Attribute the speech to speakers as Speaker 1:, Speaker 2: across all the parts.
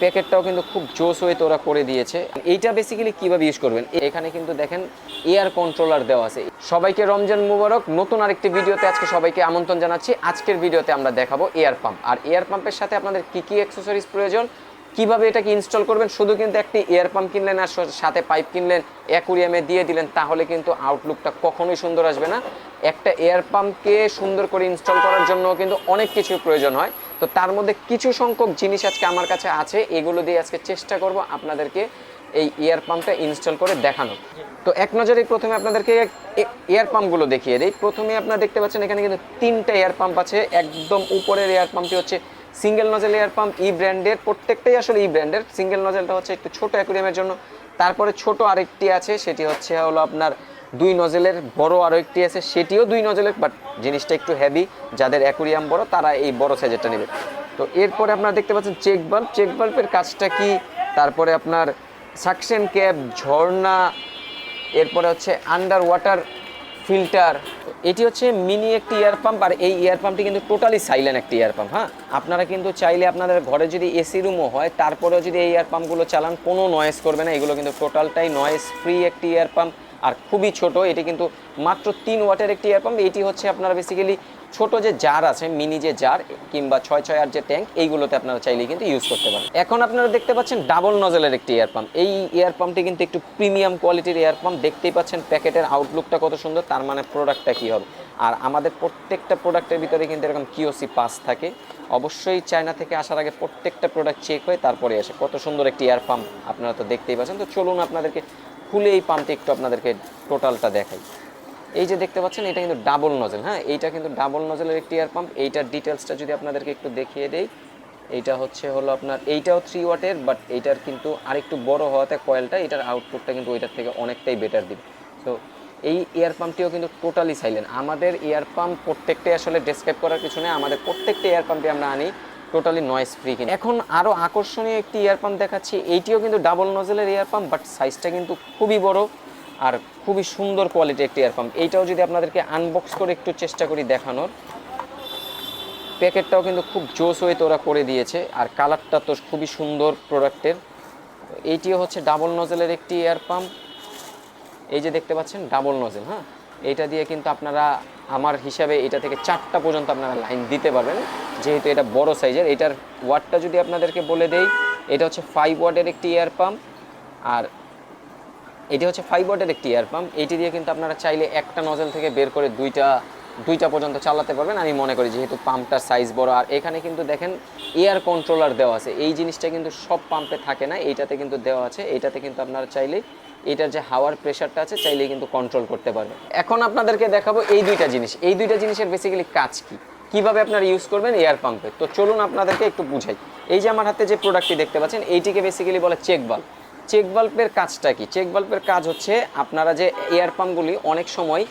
Speaker 1: প্যাকেটটাও কিন্তু খুব জোস হয়ে তোরা করে দিয়েছে। এইটা বেসিক্যালি কীভাবে ইউজ করবেন? এখানে কিন্তু দেখেন এয়ার কন্ট্রোলার দেওয়া আছে। সবাইকে রমজান মুবারক। নতুন আরেকটি ভিডিওতে আজকে সবাইকে আমন্ত্রণ জানাচ্ছি। আজকের ভিডিওতে আমরা দেখাবো এয়ার পাম্প আর এয়ার পাম্পের সাথে আপনাদের কি কি অ্যাক্সেসরিজ প্রয়োজন? কীভাবে এটাকে ইনস্টল করবেন? শুধু কিন্তু একটি এয়ার পাম্প কিনলেন আর সাথে পাইপ কিনলেন অ্যাকুরিয়ামে দিয়ে দিলেন, তাহলে কিন্তু আউটলুকটা কখনোই সুন্দর আসবে না। একটা এয়ার পাম্পকে সুন্দর করে ইনস্টল করার জন্য কিন্তু অনেক কিছু প্রয়োজন হয়। তো তার মধ্যে কিছু সংখ্যক জিনিস আজকে আমার কাছে আছে, এগুলো দিয়ে আজকে চেষ্টা করব আপনাদেরকে এই এয়ার পাম্পটা ইনস্টল করে দেখানো তো এক নজরে প্রথমে আপনাদেরকে এয়ার পাম্পগুলো দেখিয়ে দিই। প্রথমে আপনারা দেখতে পাচ্ছেন এখানে কিন্তু তিনটা এয়ার পাম্প আছে। একদম উপরের এয়ার পাম্পটি হচ্ছে সিঙ্গেল নজেল এয়ার পাম্প ই ব্র্যান্ডের প্রত্যেকটাই আসলে ই ব্র্যান্ডের সিঙ্গেল নজেলটা হচ্ছে একটু ছোট অ্যাকুরিয়ামের জন্য। তারপরে ছোট আরেকটি আছে, সেটি হচ্ছে হলো আপনার দুই নজেলের বড় আরও একটি আছে, সেটিও দুই নজেলের বাট জিনিসটা একটু হেভি যাদের অ্যাকুরিয়াম বড়, তারা এই বড় সাইজেরটা নেবে। তো এরপরে আপনারা দেখতে পাচ্ছেন চেক বাল্ব চেক বাল্বের কাজটা কি? তারপরে আপনার সাকশন ক্যাপ ঝর্ণা, এরপরে হচ্ছে আন্ডার ওয়াটার ফিল্টার এটি হচ্ছে মিনি একটি এয়ার পাম্প আর এই এয়ার পাম্পটি কিন্তু টোটালি সাইলেন্ট একটি এয়ার পাম্প হ্যাঁ? আপনারা কিন্তু চাইলে আপনাদের ঘরে যদি এসি রুমও হয়, তারপরেও যদি এই এয়ার পাম্পগুলো চালান, কোনো নয়েজ করবে না। এগুলো কিন্তু টোটালটাই নয়েজ ফ্রি একটি এয়ার পাম্প আর খুবই ছোট, এটি কিন্তু মাত্র তিন ওয়াটের একটি এয়ার পাম্প এটি হচ্ছে আপনারা বেসিক্যালি ছোট যে জার আছে মিনি যে জার কিংবা ছয় ছয় আর যে ট্যাঙ্ক এইগুলোতে আপনারা চাইলে কিন্তু ইউজ করতে পারেন। এখন আপনারা দেখতে পাচ্ছেন ডাবল নজেলের একটি এয়ার পাম্প এই এয়ার পাম্পটি কিন্তু একটু প্রিমিয়াম কোয়ালিটির এয়ার পাম্প দেখতেই পাচ্ছেন প্যাকেটের আউটলুকটা কত সুন্দর, তার মানে প্রোডাক্টটা কী হবে? আর আমাদের প্রত্যেকটা প্রোডাক্টের ভিতরে কিন্তু এরকম কিওসি পাস থাকে। অবশ্যই চায়না থেকে আসার আগে প্রত্যেকটা প্রোডাক্ট চেক হয়ে তারপরে আসে। কত সুন্দর একটি এয়ার পাম্প আপনারা তো দেখতেই পাচ্ছেন। তো চলুন আপনাদেরকে খুলে এই পাম্পটি একটু আপনাদেরকে টোটালটা দেখাই। এই যে দেখতে পাচ্ছেন, এটা কিন্তু ডাবল নজেল হ্যাঁ? এইটা কিন্তু ডাবল নজেলের একটি এয়ার পাম্প এইটার ডিটেলসটা যদি আপনাদেরকে একটু দেখিয়ে দেই, এইটা হচ্ছে হলো আপনার, এইটাও থ্রি ওয়াটের বাট এইটার কিন্তু আরেকটু বড় হওয়াতে কয়েলটা এটার আউটপুটটা কিন্তু ওইটার থেকে অনেকটাই বেটার দিবে। সো এই এয়ার পাম্পটিও কিন্তু টোটালি সাইলেন্ট আমাদের এয়ার পাম্প প্রত্যেকটাই আসলে ডেসক্রাইব করার কিছু নেই। আমাদের প্রত্যেকটা এয়ার পাম্পে আমরা আনি টোটালি নয়েজ ফ্রি কিনে এখন আরও আকর্ষণীয় একটি এয়ার পাম্প দেখাচ্ছি। এইটিও কিন্তু ডাবল নজেলের এয়ার পাম্প বাট সাইজটা কিন্তু খুবই বড় আর খুবই সুন্দর কোয়ালিটি একটি এয়ার পাম্প এইটাও যদি আপনাদেরকে আনবক্স করে একটু চেষ্টা করি দেখানোর, প্যাকেটটাও কিন্তু খুব জোস হয়ে তোরা করে দিয়েছে আর কালারটা তো খুবই সুন্দর প্রোডাক্টের এইটিও হচ্ছে ডাবল নজেলের একটি এয়ার পাম্প এই যে দেখতে পাচ্ছেন ডাবল নজেল হ্যাঁ? এইটা দিয়ে কিন্তু আপনারা আমার হিসাবে এটা থেকে চারটা পর্যন্ত আপনারা লাইন দিতে পারবেন। যেহেতু এটা বড় সাইজের, এটার ওয়াটটা যদি আপনাদেরকে বলে দেই, এটা হচ্ছে ফাইভ ওয়াটের একটি এয়ার পাম্প আর এটি হচ্ছে ফাইভ ওয়াটের একটি এয়ার পাম্প এটি দিয়ে কিন্তু আপনারা চাইলে একটা নজেল থেকে বের করে দুইটা দুইটা পর্যন্ত চালাতে পারবেন। আমি মনে করি যেহেতু পাম্পটার সাইজ বড়, আর এখানে কিন্তু দেখেন এয়ার কন্ট্রোলার দেওয়া আছে। এই জিনিসটা কিন্তু সব পাম্পে থাকে না এইটাতে কিন্তু দেওয়া আছে। এইটাতে কিন্তু আপনারা চাইলে এটার যে হাওয়ার প্রেশারটা আছে চাইলে কিন্তু কন্ট্রোল করতে পারবে। এখন আপনাদেরকে দেখাবো এই দুইটা জিনিস। এই দুইটা জিনিসের বেসিক্যালি কাজ কি? কীভাবে আপনারা ইউজ করবেন এয়ার পাম্পে তো চলুন আপনাদেরকে একটু বুঝাই। এই যে আমার হাতে যে প্রোডাক্টটি দেখতে পাচ্ছেন, এইটিকে বেসিক্যালি বলে চেক বাল্ব চেক বাল্বের কাজটা কি? চেক বাল্বের কাজ হচ্ছে আপনারা যে এয়ার পাম্পগুলি অনেক সময়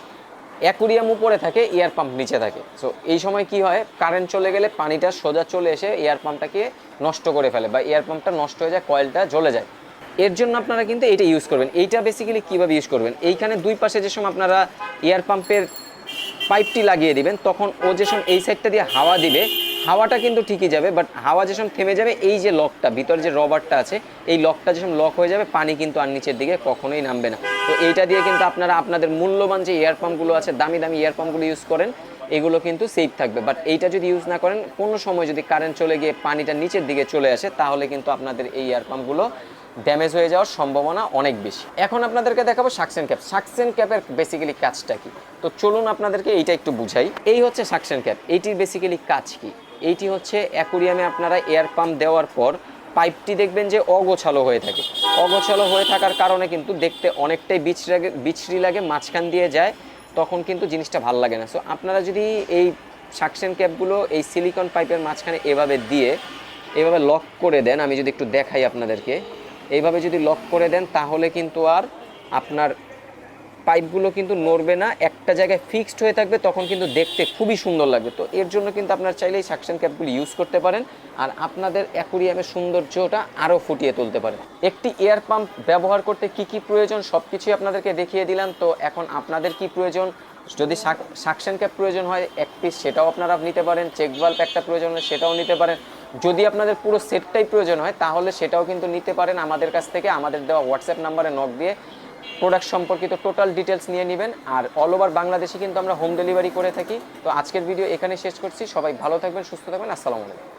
Speaker 1: অ্যাকুরিয়াম উপরে থাকে এয়ার পাম্প নিচে থাকে। সো এই সময় কি হয়? কারেন্ট চলে গেলে পানিটা সোজা চলে এসে এয়ার পাম্পটাকে নষ্ট করে ফেলে বা এয়ার পাম্পটা নষ্ট হয়ে যায় কয়েলটা জ্বলে যায়। এর জন্য আপনারা কিন্তু এটা ইউজ করবেন। এইটা বেসিক্যালি কীভাবে ইউজ করবেন? এইখানে দুই পাশে যে সময় আপনারা এয়ার পাম্পের পাইপটি লাগিয়ে দিবেন, তখন ও যে সময় এই সাইডটা দিয়ে হাওয়া দিবে, হাওয়াটা কিন্তু ঠিকই যাবে বাট হাওয়া যে সময় থেমে যাবে, এই যে লকটা ভিতরে যে রবারটা আছে, এই লকটা যে সময় লক হয়ে যাবে, পানি কিন্তু আর নিচের দিকে কখনোই নামবে না। তো এইটা দিয়ে কিন্তু আপনারা, আপনাদের মূল্যবান যে এয়ার পাম্পগুলো আছে, দামি দামি এয়ার পাম্পগুলো ইউজ করেন এগুলো কিন্তু সেফ থাকবে। বাট এইটা যদি ইউজ না করেন, কোনো সময় যদি কারেন্ট চলে গিয়ে পানিটা নিচের দিকে চলে আসে, তাহলে কিন্তু আপনাদের এই এয়ার পাম্পগুলো ড্যামেজ হয়ে যাওয়ার সম্ভাবনা অনেক বেশি। এখন আপনাদেরকে দেখাবো সাকসেন ক্যাপ সাকসেন ক্যাপের বেসিক্যালি কাজটা কি? তো চলুন আপনাদেরকে এইটা একটু বুঝাই। এই হচ্ছে সাকসেন ক্যাপ এইটির বেসিক্যালি কাজ কি? এইটি হচ্ছে অ্যাকুরিয়ামে আপনারা এয়ার পাম্প দেওয়ার পর পাইপটি দেখবেন যে অগোছালো হয়ে থাকে। অগোছালো হয়ে থাকার কারণে কিন্তু দেখতে অনেকটাই বিছরি লাগে বিছরি লাগে, মাঝখান দিয়ে যায়। তখন কিন্তু জিনিসটা ভালো লাগে না। সো আপনারা যদি এই সাকশন ক্যাপগুলো এই সিলিকন পাইপের মাঝখানে এভাবে দিয়ে এভাবে লক করে দেন, আমি যদি একটু দেখাই আপনাদেরকে, এইভাবে যদি লক করে দেন, তাহলে কিন্তু আর আপনার পাইপগুলো কিন্তু নড়বে না, একটা জায়গায় ফিক্সড হয়ে থাকবে, তখন কিন্তু দেখতে খুবই সুন্দর লাগবে। তো এর জন্য কিন্তু আপনার চাইলেই সাকশন ক্যাপগুলি ইউজ করতে পারেন আর আপনাদের অ্যাকুরিয়ামের সৌন্দর্যটা আরও ফুটিয়ে তুলতে পারেন। একটি এয়ার পাম্প ব্যবহার করতে কি কি প্রয়োজন সব কিছুই আপনাদেরকে দেখিয়ে দিলাম। তো এখন আপনাদের কি প্রয়োজন? যদি সাকশন ক্যাপ প্রয়োজন হয়, এক পিস সেটাও আপনারা নিতে পারেন চেক বাল্ব একটা প্রয়োজন হয় সেটাও নিতে পারেন। যদি আপনাদের পুরো সেটটাই প্রয়োজন হয়, তাহলে সেটাও কিন্তু নিতে পারেন। আমাদের কাছ থেকে আমাদের দেওয়া হোয়াটসঅ্যাপ নাম্বারে নক দিয়ে প্রোডাক্ট সম্পর্কিত টোটাল ডিটেলস নিয়ে নেবেন। আর অল ওভার বাংলাদেশে কিন্তু আমরা হোম ডেলিভারি করে থাকি। তো আজকের ভিডিও এখানে শেষ করছি। সবাই ভালো থাকবেন, সুস্থ থাকবেন। আসসালামু আলাইকুম।